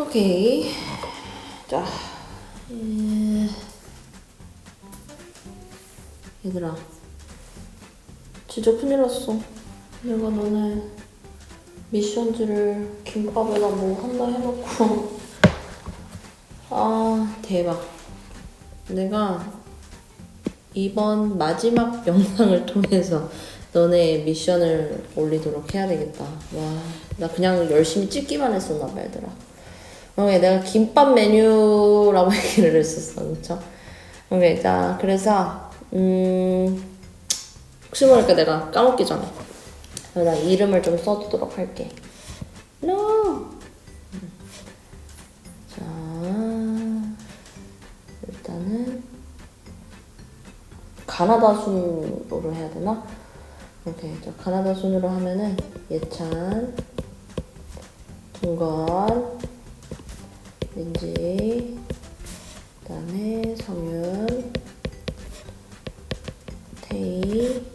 오케이. 자, 예. 얘들아, 진짜 큰일 났어. 내가 너네 미션지를 김밥에다 뭐 한다 해놓고 아 대박. 내가 이번 마지막 영상을 통해서 너네 미션을 올리도록 해야 되겠다. 와, 나 그냥 열심히 찍기만 했었나 봐, 얘들아. 어, 내가 김밥 메뉴라고 얘기를 했었어, 그쵸? 오케이, 자, 그래서, 음, 혹시 모르니까 내가 까먹기 전에. 여기다 이름을 좀 써두도록 할게. No! 자, 일단은, 가나다 순으로 해야 되나? 오케이. 자, 가나다 순으로 하면은, 예찬, 동건, 민지, 그 다음에 성윤, 태희,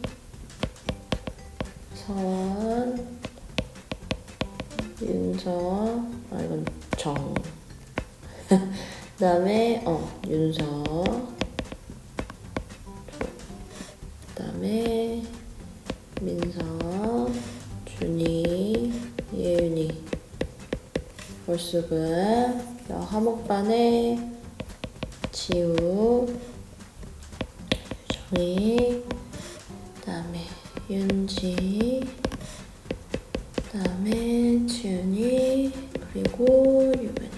선, 윤서, 아 이건 정. 그 다음에 어 윤서, 그 다음에 민서, 준이, 예윤이. 월수근, 화목반에 지우, 정희, 그다음에 윤지, 그다음에 지윤이, 그리고 유근이.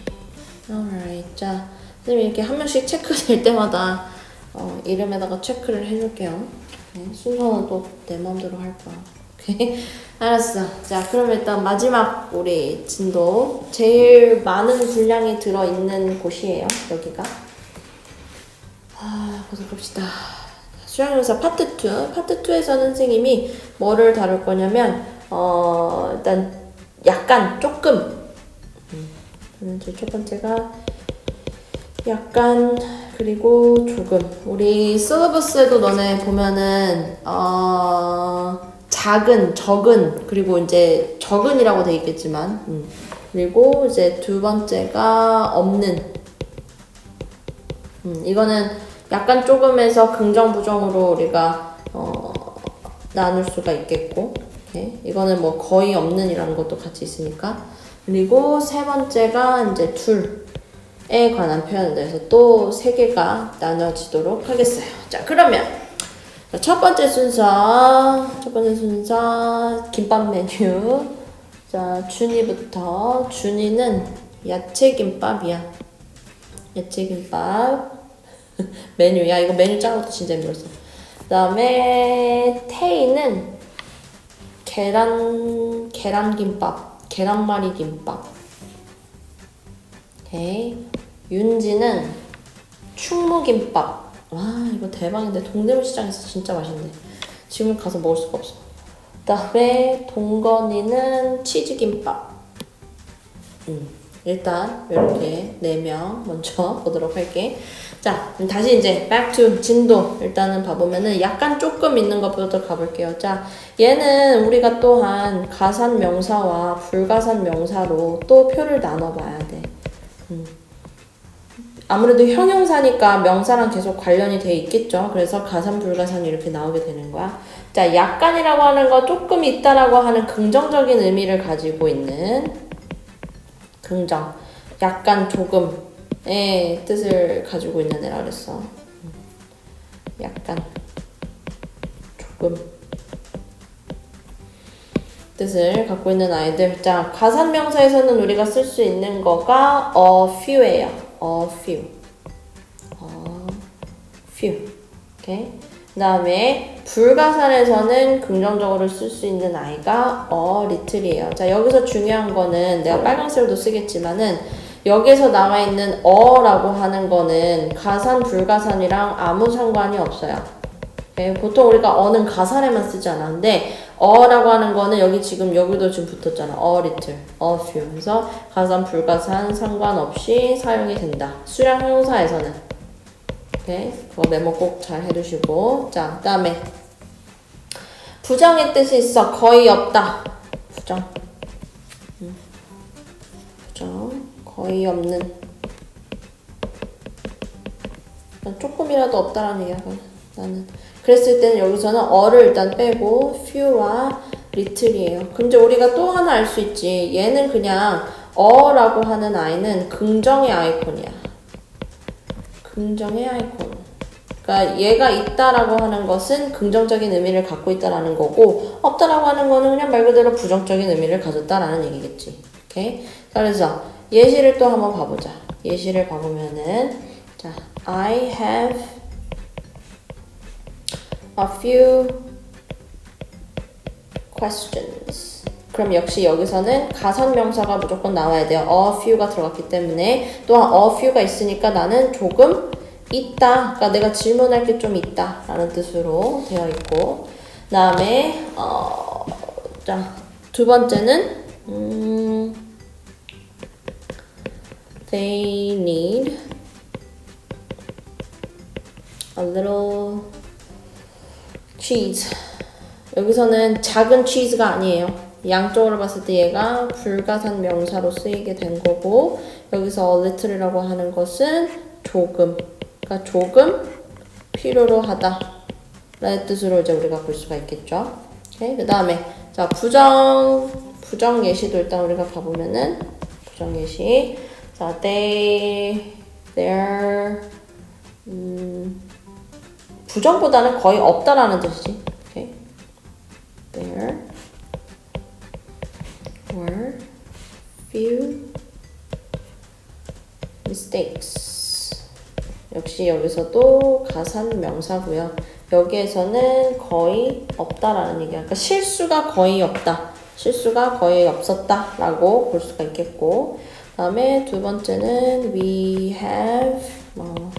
alright. 자, 선생님 이렇게 한 명씩 체크될 때마다 어, 이름에다가 체크를 해줄게요. 네, 순서는 또 내 마음대로 할 거야. 오케이? 알았어. 자, 그럼 일단 마지막 우리 진도 제일 많은 분량이 들어있는 곳이에요. 여기가. 아, 보도록 합시다. 수양용사 파트 2. 파트 2에서는 선생님이 뭐를 다룰 거냐면, 어, 일단 약간 조금. 음, 이제 첫 번째가 약간 그리고 조금 우리 실러버스에도 너네 보면은 어 작은 적은 그리고 이제 적은이라고 돼 있겠지만 음. 그리고 이제 두 번째가 없는 음, 이거는 약간 조금에서 긍정 부정으로 우리가 어 나눌 수가 있겠고 오케이. 이거는 뭐 거의 없는이라는 것도 같이 있으니까 그리고 세 번째가 이제 둘에 관한 표현들에서 또 세 개가 나눠지도록 하겠어요. 자, 그러면 자, 첫 번째 순서, 첫 번째 순서 김밥 메뉴. 자, 준이부터 준이는 야채 김밥이야. 야채 김밥 메뉴. 야, 이거 메뉴 짜는 것도 진짜 힘들었어. 그 다음에 태이는 계란 계란 김밥, 계란말이 김밥. 오케이. 윤지는 충무김밥. 와 이거 대박인데 동대문 시장에서 진짜 맛있는데 지금 가서 먹을 수가 없어. 그다음에 동건이는 치즈 김밥. 음 일단 이렇게 네 명 먼저 보도록 할게. 자 다시 이제 back to 진도 일단은 봐보면은 약간 조금 있는 것부터 가볼게요. 자 얘는 우리가 또한 가산 명사와 불가산 명사로 또 표를 나눠봐야 돼. 음. 아무래도 형용사니까 명사랑 계속 관련이 돼 있겠죠. 그래서 가산 불가산이 이렇게 나오게 되는 거야. 자, 약간이라고 하는 거 조금 있다라고 하는 긍정적인 의미를 가지고 있는 긍정. 약간 조금의 뜻을 가지고 있는 애라 그랬어. 약간 조금 뜻을 갖고 있는 아이들. 자, 가산 명사에서는 우리가 쓸 수 있는 거가 a few예요. A few. a few. 오케이. 그 다음에 불가산에서는 긍정적으로 쓸 수 있는 아이가 a little이에요. 자, 여기서 중요한 거는 내가 빨간색으로도 쓰겠지만은 여기서 나와 있는 어라고 하는 거는 가산 불가산이랑 아무 상관이 없어요. 오케이? 보통 우리가 어는 가산에만 쓰잖아. 근데 어라고 하는 거는 여기 지금 여기도 지금 붙었잖아. a little, a few. 그래서 가산 불가산 상관없이 사용이 된다. 수량 형용사에서는. 오케이? 그거 메모 꼭 잘 해두시고. 자, 그다음에 부정의 뜻이 있어. 거의 없다. 부정. 음. 부정. 거의 없는. 조금이라도 없다라는 얘기야. 나는. 그랬을 때는 여기서는 어를 일단 빼고 few와 little이에요. 그럼 이제 우리가 또 하나 알 수 있지. 얘는 그냥 어라고 하는 아이는 긍정의 아이콘이야. 긍정의 아이콘. 그러니까 얘가 있다라고 하는 것은 긍정적인 의미를 갖고 있다라는 거고 없다라고 하는 거는 그냥 말 그대로 부정적인 의미를 가졌다라는 얘기겠지. 오케이? 자, 그래서 예시를 또 한번 봐보자. 예시를 봐보면은 자, I have a few questions. 그럼 역시 여기서는 가산 명사가 무조건 나와야 돼요. a few가 들어갔기 때문에 또한 a few가 있으니까 나는 조금 있다. 그러니까 내가 질문할 게 좀 있다. 라는 뜻으로 되어 있고 그 다음에 어, 자, 두 번째는 음, they need cheese. 여기서는 작은 cheese가 아니에요. 양쪽으로 봤을 때 얘가 불가산 명사로 쓰이게 된 거고 여기서 little이라고 하는 것은 조금 그러니까 조금 필요로 하다 라는 뜻으로 이제 우리가 볼 수가 있겠죠. 그 다음에 자 부정 부정 예시도 일단 우리가 가보면은 부정 예시 자 they their 음, 부정보다는 거의 없다라는 뜻이지. 오케이. There were few mistakes. 역시 여기서도 가산 명사고요. 여기에서는 거의 없다라는 얘기야. 그러니까 실수가 거의 없다. 실수가 거의 없었다라고 볼 수가 있겠고. 다음에 두 번째는 we have 뭐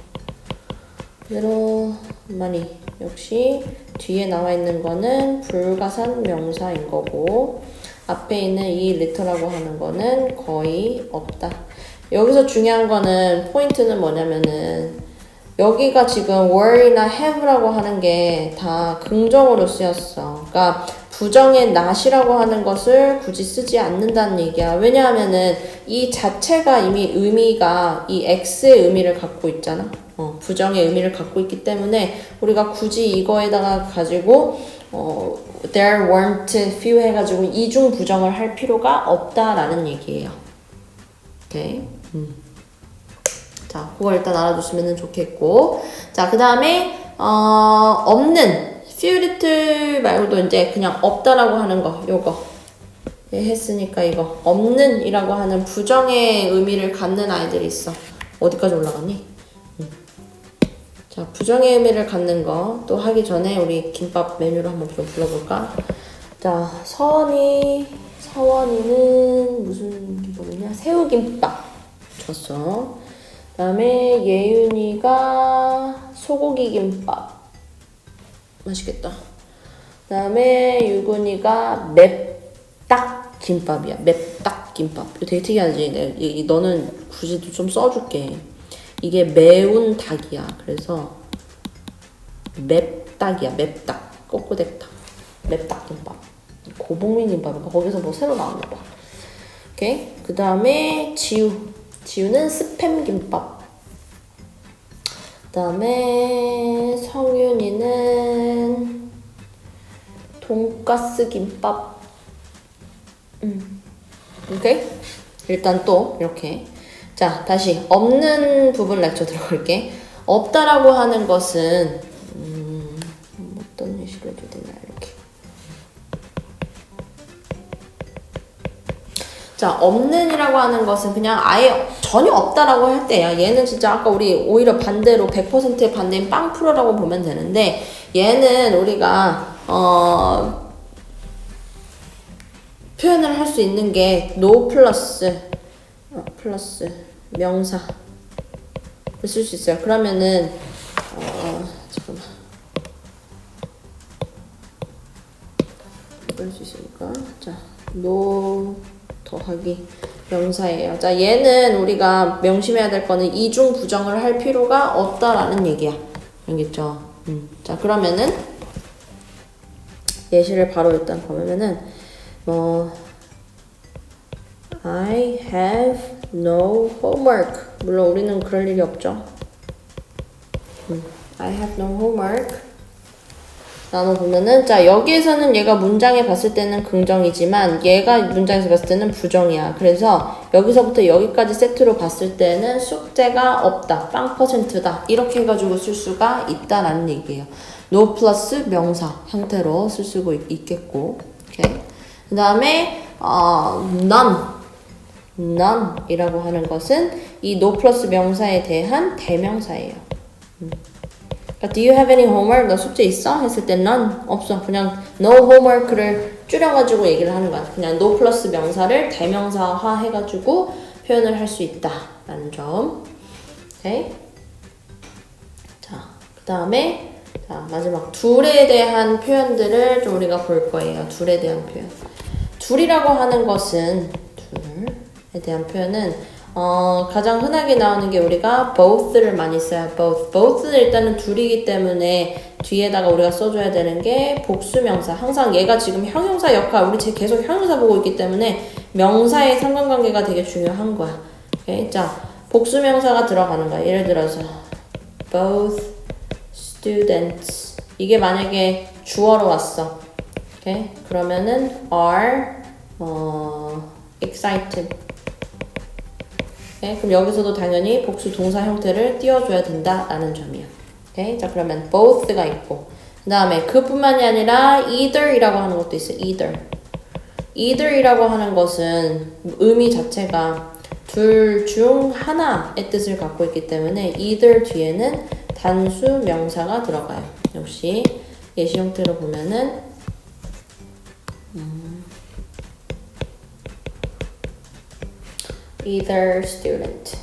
little money. 역시 뒤에 나와 있는 거는 불가산 명사인 거고 앞에 있는 이 little라고 하는 거는 거의 없다. 여기서 중요한 거는 포인트는 뭐냐면은 여기가 지금 were나 have라고 하는 게 다 긍정으로 쓰였어. 그러니까 부정의 not이라고 하는 것을 굳이 쓰지 않는다는 얘기야. 왜냐하면은 이 자체가 이미 의미가 이 x의 의미를 갖고 있잖아. 어, 부정의 의미를 갖고 있기 때문에 우리가 굳이 이거에다가 가지고 어, there weren't few 해가지고 이중 부정을 할 필요가 없다라는 얘기예요. 오케이. 음. 자, 그거 일단 알아두시면 좋겠고. 자, 그 다음에, 어, 없는, few little 말고도 이제 그냥 없다라고 하는 거, 요거. 예, 했으니까 이거. 없는 이라고 하는 부정의 의미를 갖는 아이들이 있어. 어디까지 올라갔니? 음. 자, 부정의 의미를 갖는 거 또 하기 전에 우리 김밥 메뉴를 한번 좀 불러볼까? 자, 서원이, 서원이는 무슨 김밥이냐? 새우김밥 줬어. 그 다음에 예윤이가 소고기 김밥. 맛있겠다. 그 다음에 유근이가 맵딱 김밥이야. 맵딱 김밥. 이거 되게 특이하지? 너는 굳이 좀 써줄게. 이게 매운 닭이야. 그래서 맵닭이야. 맵닭. 꼬꼬댁닭. 맵닭 김밥. 고봉민 김밥인가? 거기서 뭐 새로 나왔나 봐. 오케이. 그 다음에 지우. 지우는 스팸 김밥. 그 다음에 성윤이는 돈가스 김밥. 음. 오케이? 일단 또 이렇게. 자, 다시 없는 부분 렉처 들어갈게. 없다라고 하는 것은 음, 어떤 예시로 해도 되나 이렇게. 자, 없는이라고 하는 것은 그냥 아예 전혀 없다라고 할 때야. 얘는 진짜 아까 우리 오히려 반대로 100%의 반대인 빵 프로라고 보면 되는데 얘는 우리가 어 표현을 할 수 있는 게 no 플러스 어, 플러스 명사 쓸수 있어요. 그러면은 어 잠깐만 이걸 수 있으니까 자 no 더하기 명사예요. 자 얘는 우리가 명심해야 될 거는 이중 부정을 할 필요가 없다라는 얘기야. 알겠죠? 음. 자 그러면은 예시를 바로 일단 보면은 뭐 I have no homework. 물론 우리는 그럴 일이 없죠. 음, I have no homework. 나눠 보면은 자 여기에서는 얘가 문장에 봤을 때는 긍정이지만 얘가 문장에서 봤을 때는 부정이야. 그래서 여기서부터 여기까지 세트로 봤을 때는 숙제가 없다. 빵 퍼센트다. 이렇게 해가지고 쓸 수가 있다라는 얘기예요. no 플러스 명사 형태로 쓸 수가 있- 있겠고. 오케이. 그 다음에 어, none. None이라고 하는 것은 이 no 플러스 명사에 대한 대명사예요. 음. 그러니까 do you have any homework? 너 숙제 있어? 했을 때 none 없어. 그냥 no homework를 줄여가지고 얘기를 하는 거야. 그냥 no 플러스 명사를 대명사화 해가지고 표현을 할 수 있다라는 점. 오케이. 자, 그 다음에 자 마지막 둘에 대한 표현들을 좀 우리가 볼 거예요. 둘에 대한 표현. 둘이라고 하는 것은 대한 표현은 어, 가장 흔하게 나오는 게 우리가 both를 많이 써요. both. both는 일단은 둘이기 때문에 뒤에다가 우리가 써줘야 되는 게 복수명사. 항상 얘가 지금 형용사 역할, 우리 제 계속 형용사 보고 있기 때문에 명사의 상관관계가 되게 중요한 거야. 오케이? 자, 복수명사가 들어가는 거야. 예를 들어서 both students. 이게 만약에 주어로 왔어. 오케이? 그러면은 are 어, excited. 오케이? 그럼 여기서도 당연히 복수 동사 형태를 띄워줘야 된다라는 점이야. 오케이? 자 그러면 both가 있고 그 다음에 그뿐만이 아니라 either이라고 하는 것도 있어. either. either이라고 하는 것은 의미 자체가 둘 중 하나의 뜻을 갖고 있기 때문에 either 뒤에는 단수 명사가 들어가요. 역시 예시 형태로 보면은 either student.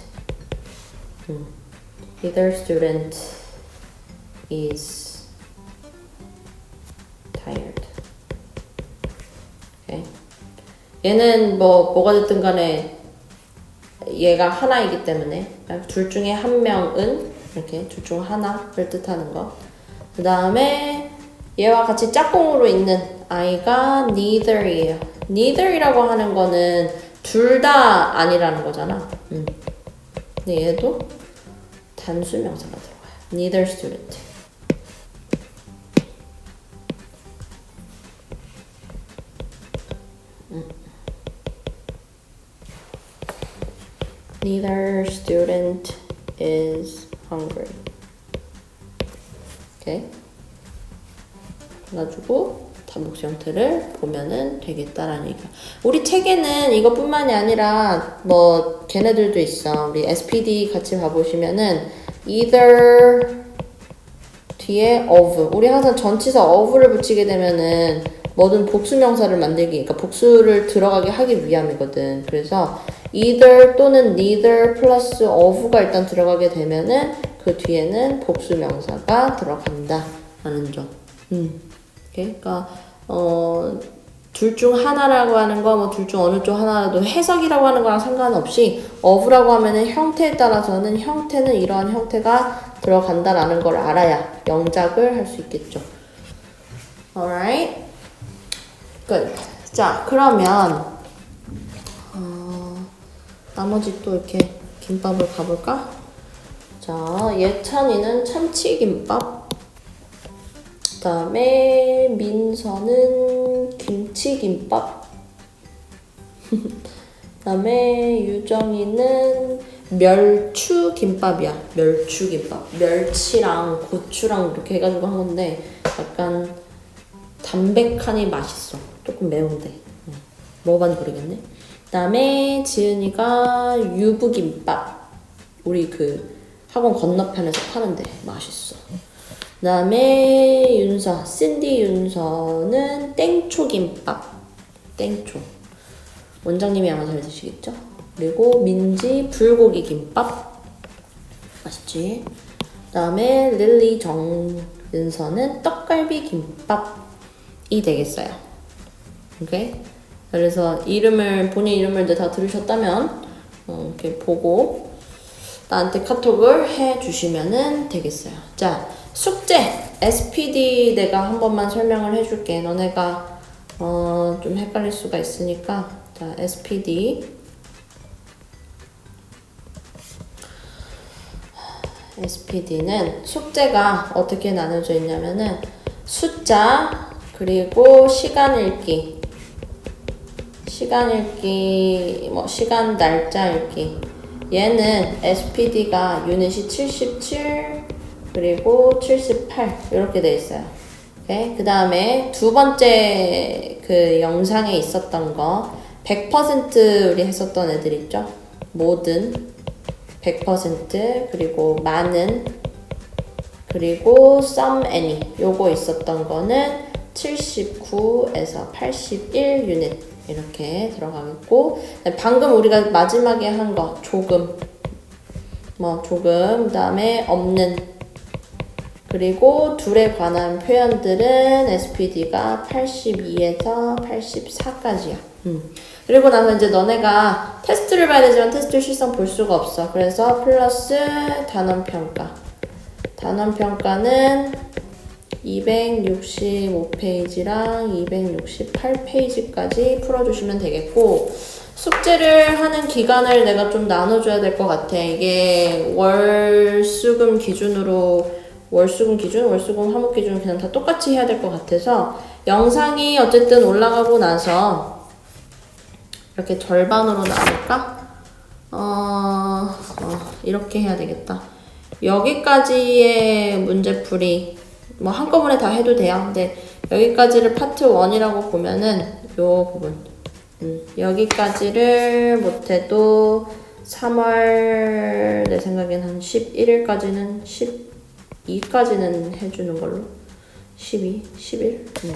음. Either student is tired. 오케이. 얘는 뭐 뭐가 됐든 간에 얘가 하나이기 때문에 둘 중에 한 명은 이렇게 둘 중 하나를 뜻하는 거. 그 다음에 얘와 같이 짝꿍으로 있는 아이가 neither이에요. neither이라고 하는 거는 둘 다 아니라는 거잖아. 음. 근데 얘도 단수 명사가 들어가요. neither student. 음. Neither student is hungry. 오케이. 그래가지고 단복수 형태를 보면은 되겠다라는 얘기야. 우리 책에는 이것뿐만이 아니라 뭐 걔네들도 있어. 우리 SPD 같이 봐보시면은 either 뒤에 of. 우리 항상 전치사 of를 붙이게 되면은 뭐든 복수 명사를 만들기, 그러니까 복수를 들어가게 하기 위함이거든. 그래서 either 또는 neither 플러스 of가 일단 들어가게 되면은 그 뒤에는 복수 명사가 들어간다 라는 점. 음. 그러니까 어, 둘 중 하나라고 하는 거, 뭐 둘 중 어느 쪽 하나라도 해석이라고 하는 거랑 상관없이 of라고 하면은 형태에 따라서는 형태는 이러한 형태가 들어간다라는 걸 알아야 영작을 할 수 있겠죠. Alright. Good. 자, 그러면 어, 나머지 또 이렇게 김밥을 가볼까? 자, 예찬이는 참치김밥. 그다음에 민서는 김치김밥. 그다음에 유정이는 멸추김밥이야. 멸추김밥. 멸치랑 고추랑 이렇게 해가지고 한 건데 약간 담백하니 맛있어. 조금 매운데. 응. 먹어봤는지 모르겠네. 그다음에 지은이가 유부김밥. 우리 그 학원 건너편에서 파는데 맛있어. 그 다음에 윤서, 신디 윤서는 땡초 김밥. 땡초. 원장님이 아마 잘 드시겠죠? 그리고 민지 불고기 김밥. 맛있지? 그 다음에 릴리 정윤서는 떡갈비 김밥이 되겠어요. 오케이? 그래서 이름을 본인 이름을 이제 다 들으셨다면 어, 이렇게 보고 나한테 카톡을 해 주시면 되겠어요. 자, 숙제. SPD 내가 한 번만 설명을 해줄게. 너네가 어, 좀 헷갈릴 수가 있으니까. 자 SPD SPD는 숙제가 어떻게 나눠져 있냐면은 숫자 그리고 시간 읽기. 시간 읽기 뭐 시간 날짜 읽기. 얘는 SPD가 유닛이 77 그리고 78 이렇게 돼 있어요. 그 다음에 두 번째 그 영상에 있었던 거 100% 우리 했었던 애들 있죠? 모든 100% 그리고 많은 그리고 some any 요거 있었던 거는 79에서 81 유닛 이렇게 들어가겠고 방금 우리가 마지막에 한 거 조금 뭐 조금 그다음에 없는 그리고 둘에 관한 표현들은 SPD가 82에서 84까지야. 음. 그리고 나서 이제 너네가 테스트를 봐야 되지만 테스트 실상 볼 수가 없어. 그래서 플러스 단원 평가. 단원 평가는 265페이지랑 268페이지까지 풀어주시면 되겠고, 숙제를 하는 기간을 내가 좀 나눠줘야 될 것 같아. 이게 월, 수 금 기준으로, 월 수 금 기준, 월 수 금 화목 기준 그냥 다 똑같이 해야 될 것 같아서, 영상이 어쨌든 올라가고 나서, 이렇게 절반으로 나눌까? 어, 어, 이렇게 해야 되겠다. 여기까지의 문제풀이 뭐 한꺼번에 다 해도 돼요. 근데 여기까지를 파트 1이라고 보면은 요 부분 음, 여기까지를 못해도 3월 내 생각엔 한 11일까지는 12까지는 해주는 걸로 12, 11 음.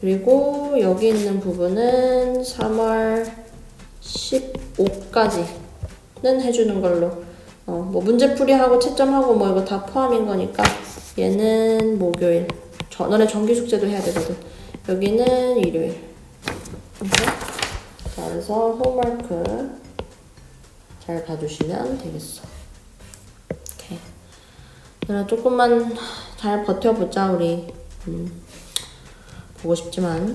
그리고 여기 있는 부분은 3월 15까지는 해주는 걸로 어, 뭐 문제풀이하고 채점하고 뭐 이거 다 포함인 거니까 얘는 목요일. 저, 너네 정기 숙제도 해야 되거든. 여기는 일요일. 이렇게. 자 그래서 홈워크 잘 봐주시면 되겠어. 이렇게 얘들아 조금만 잘 버텨보자 우리. 음, 보고 싶지만.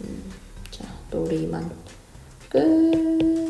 음, 자 또 우리 이만. 끝